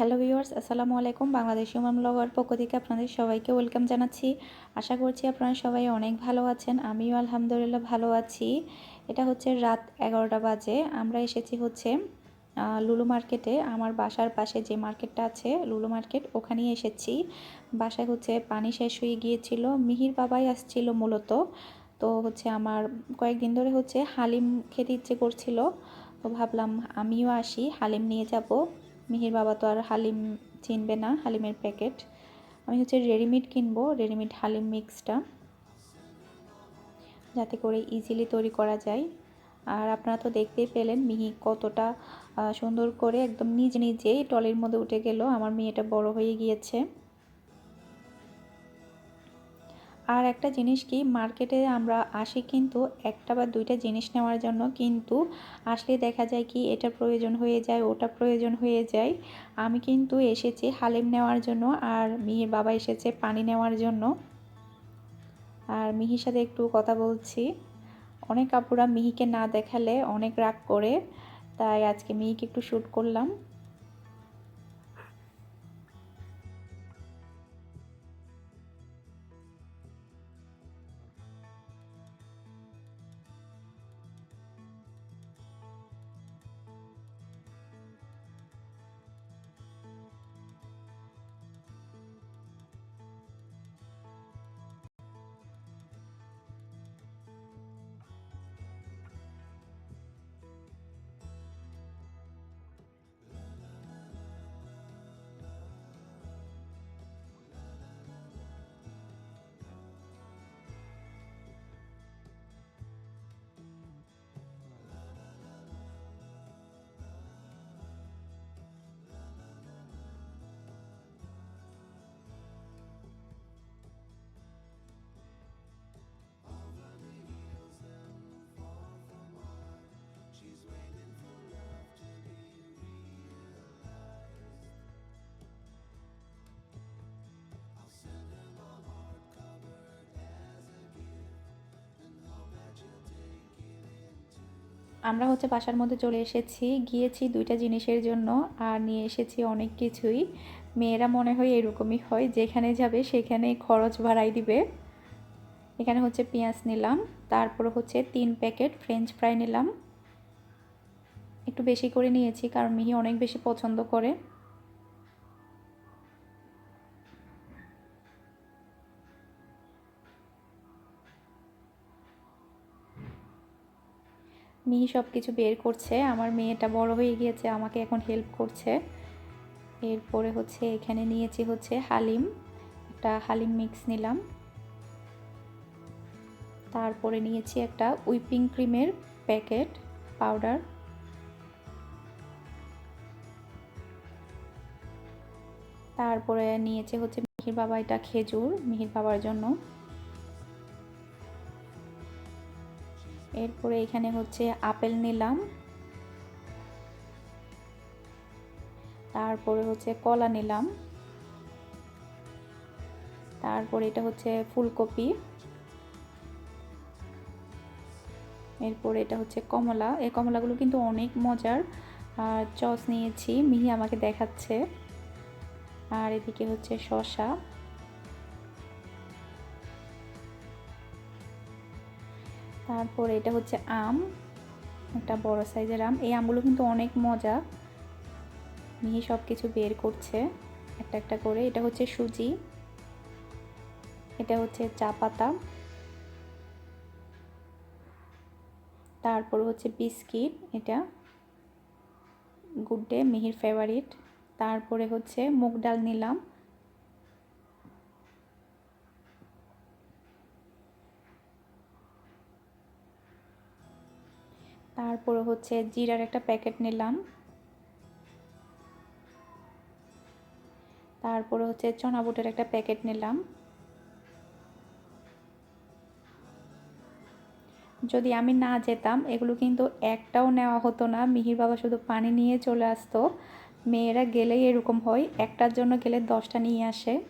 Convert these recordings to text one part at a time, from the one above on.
Hello viewers, আসসালামু আলাইকুম। Bangladeshi উমাম blogger পক্ষ থেকে আপনাদের সবাইকে ওয়েলকাম জানাচ্ছি। আশা করছি আপনারা সবাই অনেক ভালো আছেন, আমিও আলহামদুলিল্লাহ ভালো আছি। এটা হচ্ছে রাত এগারোটা বাজে, আমরা এসেছি হচ্ছে লুলু মার্কেটে। আমার বাসার পাশে যে মার্কেটটা আছে, লুলু মার্কেট, ওখানেই এসেছি। বাসায় হচ্ছে পানি শেষ হয়ে গিয়েছিল, মিহির বাবাই আসছিল মূলত। তো হচ্ছে আমার কয়েকদিন ধরে হচ্ছে হালিম খেতে ইচ্ছে করছিল, তো ভাবলাম আমিও আসি, হালিম নিয়ে যাব। মিহির বাবা তো আর হালিম চিনবে না, হালিমের প্যাকেট। আমি হচ্ছে রেডিমেড কিনবো, রেডিমেড হালিম মিক্সটা, যাতে করে ইজিলি তৈরি করা যায়। আর আপনারা তো দেখতেই পেলেন মিহি কতটা সুন্দর করে একদম নিজ নিজেই টলের মধ্যে উঠে গেল। আমার মেয়েটা বড় হয়ে গিয়েছে। আর একটা জিনিস কি মার্কেটে আমরা আসি কিন্তু একটা বা দুইটা জিনিস নেওয়ার জন্য কিন্তু আসলে দেখা যায় কি, এটা প্রয়োজন হয়ে যায়, ওটা প্রয়োজন হয়ে যায়। আমি কিন্তু এসেছি হালিম নেওয়ার জন্য আর মিহির বাবা এসেছে পানি নেওয়ার জন্য। আর মিহির সাথে একটু কথা বলছি। অনেক আপুরা মিহিকে না দেখালে অনেক রাগ করে। তাই আজকে মিহিকে একটু শ্যুট করলাম। আমরা হচ্ছে বাসার মধ্যে চলে এসেছি, গিয়েছি দুইটা জিনিসের জন্য আর নিয়ে এসেছি অনেক কিছুই। মেয়েরা মনে হয় এরকমই হয়, যেখানে যাবে সেখানে খরচ বাড়াই দিবে। এখানে হচ্ছে পেঁয়াজ নিলাম, তারপর হচ্ছে তিন প্যাকেট ফ্রেঞ্চ ফ্রাই নিলাম। একটু বেশি করে নিয়েছি, কারণ মিহি অনেক বেশি পছন্দ করে। মিহি সব কিছু বের করছে। আমার মেয়েটা বড় হয়ে গিয়েছে, আমাকে এখন হেল্প করছে। এরপরে হচ্ছে এখানে নিয়েছি হচ্ছে হালিম, একটা হালিম মিক্স নিলাম। তারপরে নিয়েছি একটা উইপিং ক্রিমের প্যাকেট পাউডার তারপরে নিয়েছে হচ্ছে মিহির বাবা এটা খেজুর, মিহির বাবার জন্য। এরপরে এখানে হচ্ছে আপেল নিলাম। তারপরে হচ্ছে কলা নিলাম। তারপরে এটা হচ্ছে ফুলকপি। এরপরে এটা হচ্ছে কমলা। এই কমলাগুলো কিন্তু অনেক মজার। আর চস নিয়েছি, মিহি আমাকে দেখাচ্ছে। আর এদিকে হচ্ছে শশা তারপরে এটা হচ্ছে আম, একটা বড় সাইজের আম। এই আমগুলো কিন্তু অনেক মজা। মিহি সব কিছু বের করছে একটা একটা করে। এটা হচ্ছে সুজি। এটা হচ্ছে চা পাতা। তারপর হচ্ছে বিস্কিট এটা। গুড ডে, মিহির ফেভারিট তারপরে হচ্ছে মুগ ডাল নিলাম। তারপরে হচ্ছে জিরার একটা প্যাকেট নিলাম। তারপরে হচ্ছে চনা বুটের একটা প্যাকেট নিলাম। যদি আমি না যেতাম, এগুলো কিন্তু একটাও নেওয়া হতো না। মিহির বাবা শুধু পানি নিয়ে চলে আসতো। মেয়েরা গেলেই এরকম হয়, একটার জন্য গেলে দশটা নিয়ে আসে।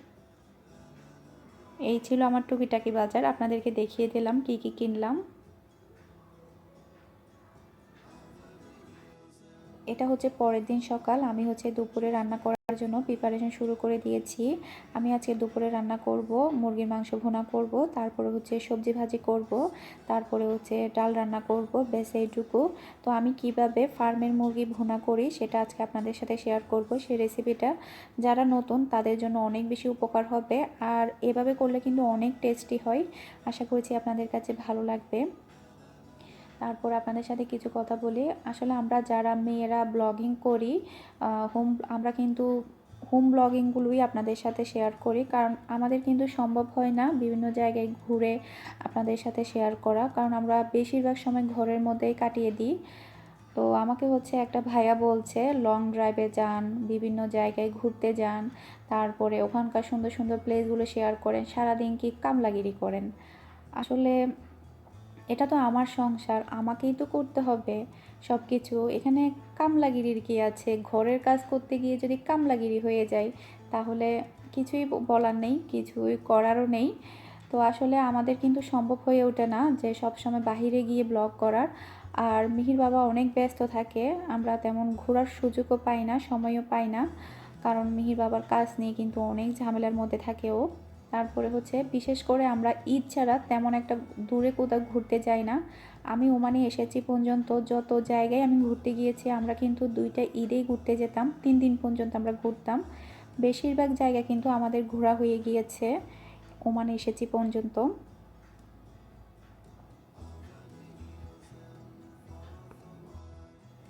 এই ছিল আমার টুকিটাকি বাজার। আপনাদেরকে দেখিয়ে দিলাম কি কি কিনলাম। এটা হচ্ছে পরের দিন সকাল। আমি হচ্ছে দুপুরে রান্না করার জন্য প্রিপারেশন শুরু করে দিয়েছি। আমি আজকে দুপুরে রান্না করব, মুরগির মাংস ভুনা করব, তারপরে হচ্ছে সবজি ভাজি করব, তারপরে হচ্ছে ডাল রান্না করব বেশ এইটুকু। তো আমি কীভাবে ফার্মের মুরগি ভুনা করি সেটা আজকে আপনাদের সাথে শেয়ার করব সেই রেসিপিটা যারা নতুন, তাদের জন্য অনেক বেশি উপকার হবে। আর এভাবে করলে কিন্তু অনেক টেস্টি হয়। আশা করছি আপনাদের কাছে ভালো লাগবে। তারপর আপনাদের সাথে কিছু কথা বলি। আসলে আমরা যারা মেয়েরা ব্লগিং করি হোম আমরা কিন্তু হোম ব্লগিংগুলোই আপনাদের সাথে শেয়ার করি। কারণ আমাদের কিন্তু সম্ভব হয় না বিভিন্ন জায়গায় ঘুরে আপনাদের সাথে শেয়ার করা। কারণ আমরা বেশিরভাগ সময় ঘরের মধ্যেই কাটিয়ে দিই। তো আমাকে হচ্ছে একটা ভাইয়া বলছে লং ড্রাইভে যান, বিভিন্ন জায়গায় ঘুরতে যান, তারপরে ওখানকার সুন্দর সুন্দর প্লেসগুলো শেয়ার করেন, সারাদিন কি কামলাগিরি করেন। আসলে এটা তো আমার সংসার, আমাকেই তো করতে হবে। সব কিছু এখানে কামলাগিরির কি আছে? ঘরের কাজ করতে গিয়ে যদি কামলাগিরি হয়ে যায়, তাহলে কিছুই বলার নেই, কিছুই করারও নেই। তো আসলে আমাদের কিন্তু সম্ভব হয়ে ওঠে না যে সব সময় বাহিরে গিয়ে ব্লগ করার। আর মিহির বাবা অনেক ব্যস্ত থাকে, আমরা তেমন ঘোরার সুযোগও পাই না, সময়ও পাই না। কারণ মিহির বাবার কাজ নিয়ে কিন্তু অনেক ঝামেলার মধ্যে থাকে ও। তারপরে হচ্ছে বিশেষ করে আমরা ঈদ ছাড়া তেমন একটা দূরে কোথাও ঘুরতে যাই না। আমি ওমানে এসেছি পর্যন্ত যত জায়গায় আমি ঘুরতে গিয়েছি, আমরা কিন্তু দুইটা ঈদেই ঘুরতে যেতাম, তিন দিন পর্যন্ত আমরা ঘুরতাম। বেশিরভাগ জায়গা কিন্তু আমাদের ঘোরা হয়ে গিয়েছে, ওমানে এসেছি পর্যন্ত।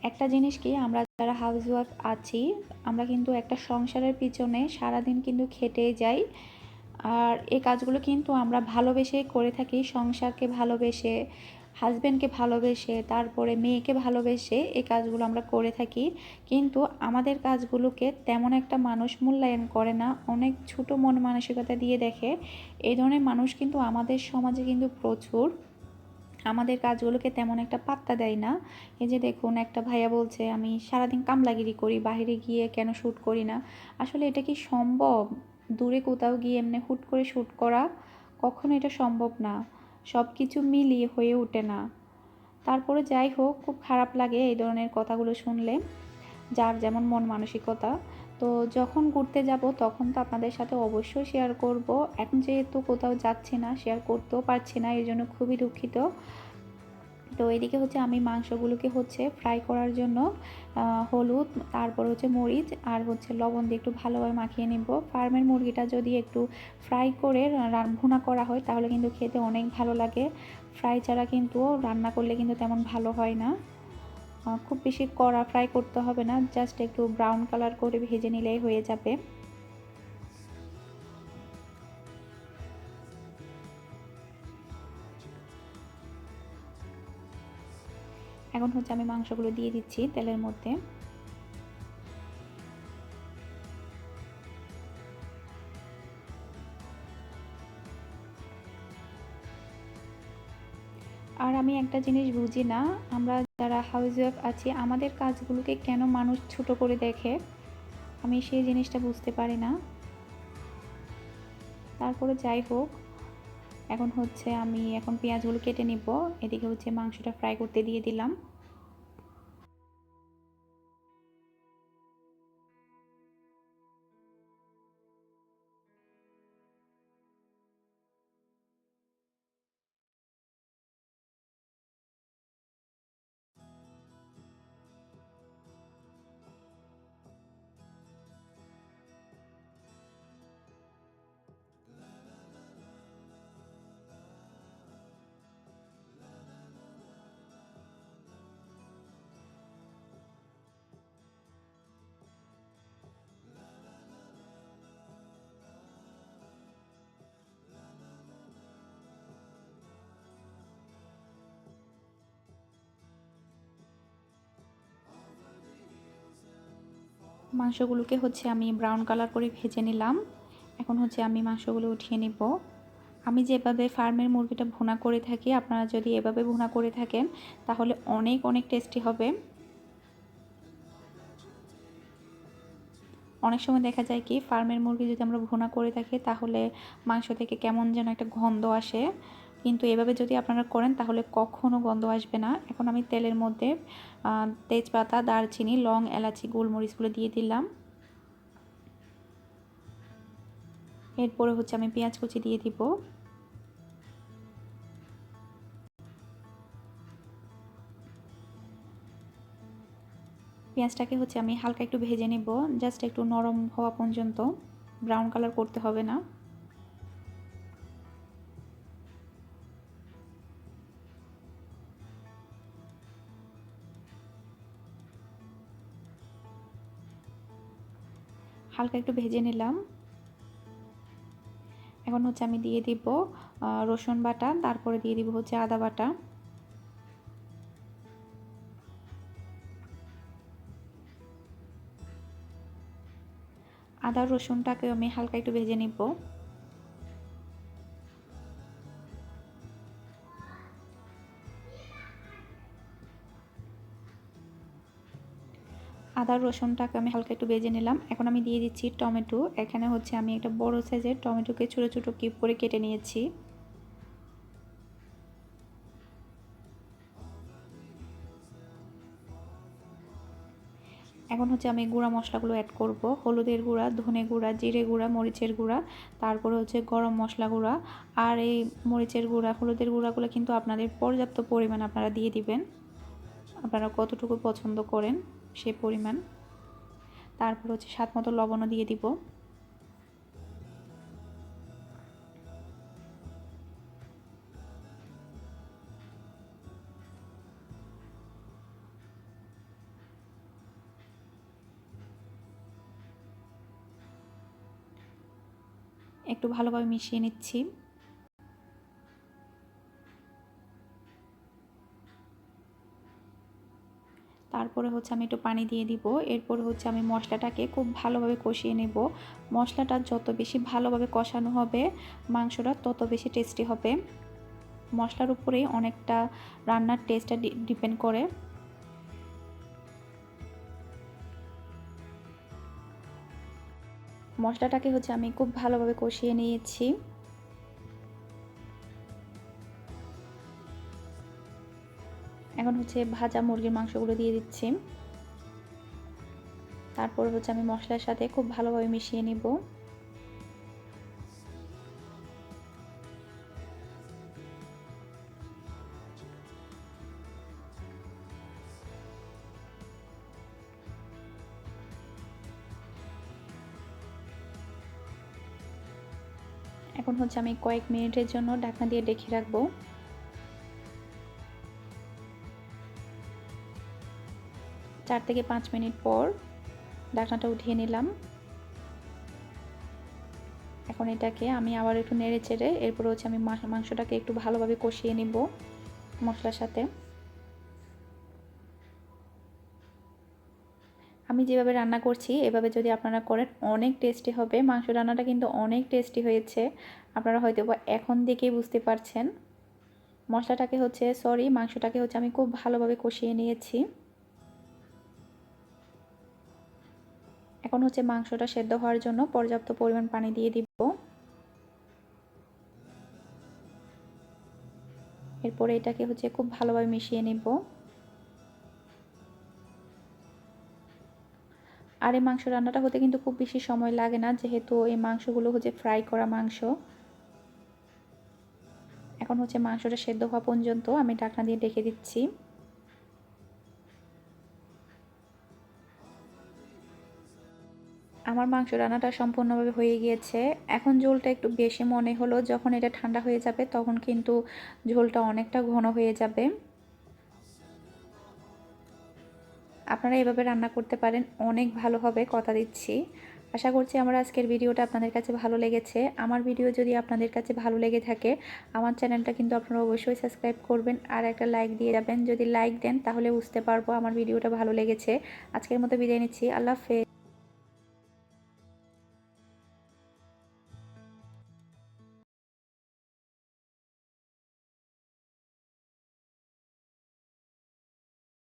একটা জিনিস কি, আমরা যারা হাউস ওয়াইফ আছি, আমরা কিন্তু একটা সংসারের পিছনে সারাদিন কিন্তু খেটে যাই। আর এই কাজগুলো কিন্তু আমরা ভালোবেসেই করে থাকি, সংসারকে ভালোবেসে হাজব্যান্ডকে ভালোবেসে, তারপরে মেয়েকে ভালোবেসে এই কাজগুলো আমরা করে থাকি। কিন্তু আমাদের কাজগুলোকে তেমন একটা মানুষ মূল্যায়ন করে না, অনেক ছোট মন মানসিকতা দিয়ে দেখে। এই ধরনের মানুষ কিন্তু আমাদের সমাজে কিন্তু প্রচুর। আমাদের কাজগুলোকে তেমন একটা পাত্তা দেয় না। এই যে দেখুন, একটা ভাইয়া বলছে, আমি সারাদিন কামলাগিরি করি, বাহিরে গিয়ে কেন শ্যুট করি না? আসলে এটা কি সম্ভব? দূরে কোথাও গিয়ে এমনি হুট করে শ্যুট করা, কখনো এটা সম্ভব না। সব কিছু মিলিয়ে হয়ে ওঠে না। তারপরে যাই হোক, খুব খারাপ লাগে এই ধরনের কথাগুলো শুনলে, যার যেমন মন মানসিকতা। তো যখন ঘুরতে যাব, তখন তো আপনাদের সাথে অবশ্যই শেয়ার করব। এখন যেহেতু কোথাও যাচ্ছি না শেয়ার করতেও পারছি না এই জন্য খুবই দুঃখিত। তো এদিকে হচ্ছে আমি মাংসগুলোকে হচ্ছে ফ্রাই করার জন্য হলুদ, তারপর হচ্ছে মরিচ আর হচ্ছে লবণ দিয়ে একটু ভালোভাবে মাখিয়ে নেব। ফার্মের মুরগিটা যদি একটু ফ্রাই করে ভুনা করা হয় তাহলে কিন্তু খেতে অনেক ভালো লাগে। ফ্রাই ছাড়া কিন্তু রান্না করলে কিন্তু তেমন ভালো হয় না। খুব বেশি কড়া ফ্রাই করতে হবে না জাস্ট একটু ব্রাউন কালার করে ভেজে নিলেই হয়ে যাবে। এখন হচ্ছে আমি মাংসগুলো দিয়ে দিচ্ছি তেলের মধ্যে। আর আমি একটা জিনিস বুঝি না, আমরা যারা হাউস ওয়াইফ আছি, আমাদের কাজগুলোকে কেন মানুষ ছোট করে দেখে? আমি সেই জিনিসটা বুঝতে পারি না। তারপরে যাই হোক, এখন হচ্ছে আমি এখন পেঁয়াজগুলো কেটে নিব, এদিকে হচ্ছে মাংসটা ফ্রাই করতে দিয়ে দিলাম। মাংসগুলোকে হচ্ছে আমি ব্রাউন কালার করে ভেজে নিলাম। এখন হচ্ছে আমি মাংসগুলো উঠিয়ে নিব। আমি যেভাবে ফার্মের মুরগিটা ভুনা করে থাকি, আপনারা যদি এভাবে ভুনা করে থাকেন, তাহলে অনেক অনেক টেস্টি হবে। অনেক সময় দেখা যায় কি, ফার্মের মুরগি যদি আমরা ভুনা করে থাকি, তাহলে মাংস থেকে কেমন যেন একটা গন্ধ আসে। কিন্তু এভাবে যদি আপনারা করেন, তাহলে কখনো গন্ধ আসবে না। এখন আমি তেলের মধ্যে তেজপাতা, দারচিনি, লং, এলাচি গোলমরিচগুলো দিয়ে দিলাম। এরপরে হচ্ছে আমি পেঁয়াজ কুচি দিয়ে দিব। পেঁয়াজটাকে হচ্ছে আমি হালকা একটু ভেজে নেব, জাস্ট একটু নরম হওয়া পর্যন্ত। ব্রাউন কালার করতে হবে না। হালকা একটু ভেজে নিলাম। এখন হচ্ছে আমি দিয়ে দিব রসুন বাটা, তারপরে দিয়ে দিব হচ্ছে আদা বাটা। আদা রসুনটাকে আমি হালকা একটু ভেজে নিব। আদা রসুনটাকে আমি হালকা একটু ভেজে নিলাম। এখন আমি দিয়ে দিচ্ছি টমেটো। এখানে হচ্ছে আমি একটা বড় সাইজের টমেটোকে ছোটো ছোটো কিপ করে কেটে নিয়েছি। এখন হচ্ছে আমি গুঁড়া মশলাগুলো অ্যাড করব। হলুদের গুঁড়া, ধনে গুঁড়া, জিরে গুঁড়া, মরিচের গুঁড়া, তারপরে হচ্ছে গরম মশলা গুঁড়া আর এই মরিচের গুঁড়া, হলুদের গুঁড়াগুলো কিন্তু আপনাদের পর্যাপ্ত পরিমাণ আপনারা দিয়ে দিবেন। আপনারা কতটুকু পছন্দ করেন। সে পরিমাণ। তারপর হচ্ছে স্বাদ মতো লবণও দিয়ে দিব। একটু ভালোভাবে মিশিয়ে নিচ্ছি। তারপরে হচ্ছে আমি একটু পানি দিয়ে দিব। এরপর হচ্ছে আমি মশলাটাকে খুব ভালোভাবে কষিয়ে নেব। মশলাটা যত বেশি ভালোভাবে কষানো হবে, মাংসটা তত বেশি টেস্টি হবে। মশলার উপরেই অনেকটা রান্নার টেস্টটা ডিপেন্ড করে। মশলাটাকে হচ্ছে আমি খুব ভালোভাবে কষিয়ে নিয়েছি। এখন হচ্ছে ভাজা মুরগির মাংসগুলো দিয়ে দিচ্ছি। তারপর হচ্ছে আমি মশলার সাথে খুব ভালোভাবে মিশিয়ে নিব। এখন হচ্ছে আমি কয়েক মিনিটের জন্য ঢাকনা দিয়ে ডেকে রাখব। চার থেকে পাঁচ মিনিট পর ঢাকনাটা উঠিয়ে নিলাম। এখন এটাকে আমি আবার একটু নেড়ে চেড়ে এরপর হচ্ছে আমি মাংসটাকে একটু ভালোভাবে কষিয়ে নিব মশলার সাথে। আমি যেভাবে রান্না করছি, এভাবে যদি আপনারা করেন, অনেক টেস্টি হবে। মাংস রান্নাটা কিন্তু অনেক টেস্টি হয়েছে। আপনারা হয়তো এখন দেখেই বুঝতে পারছেন। মশলাটাকে হচ্ছে সরি মাংসটাকে হচ্ছে আমি খুব ভালোভাবে কষিয়ে নিয়েছি। এখন হচ্ছে মাংসটা সেদ্ধ হওয়ার জন্য পর্যাপ্ত পরিমাণ পানি দিয়ে দিব। এরপরে এটাকে হচ্ছে খুব ভালোভাবে মিশিয়ে নিব। আর এই মাংস রান্নাটা হতে কিন্তু খুব বেশি সময় লাগে না, যেহেতু এই মাংসগুলো হচ্ছে ফ্রাই করা মাংস। এখন হচ্ছে মাংসটা সেদ্ধ হওয়া পর্যন্ত আমি ঢাকনা দিয়ে ডেকে দিচ্ছি। আমার মাংস রান্নাটা সম্পূর্ণভাবে হয়ে গিয়েছে। এখন ঝোলটা একটু বেশি মনে হলো, যখন এটা ঠান্ডা হয়ে যাবে তখন কিন্তু ঝোলটা অনেকটা ঘন হয়ে যাবে। আপনারা এভাবে রান্না করতে পারেন, অনেক ভালো হবে কথা দিচ্ছি। আশা করছি আমার আজকের ভিডিওটা আপনাদের কাছে ভালো লেগেছে। আমার ভিডিও যদি আপনাদের কাছে ভালো লেগে থাকে, আমার চ্যানেলটা কিন্তু আপনারা অবশ্যই সাবস্ক্রাইব করবেন আর একটা লাইক দিয়ে যাবেন। যদি লাইক দেন তাহলে বুঝতে পারব আমার ভিডিওটা ভালো লেগেছে। আজকের মতো বিদায় নিচ্ছি। আল্লাহ হাফেজ।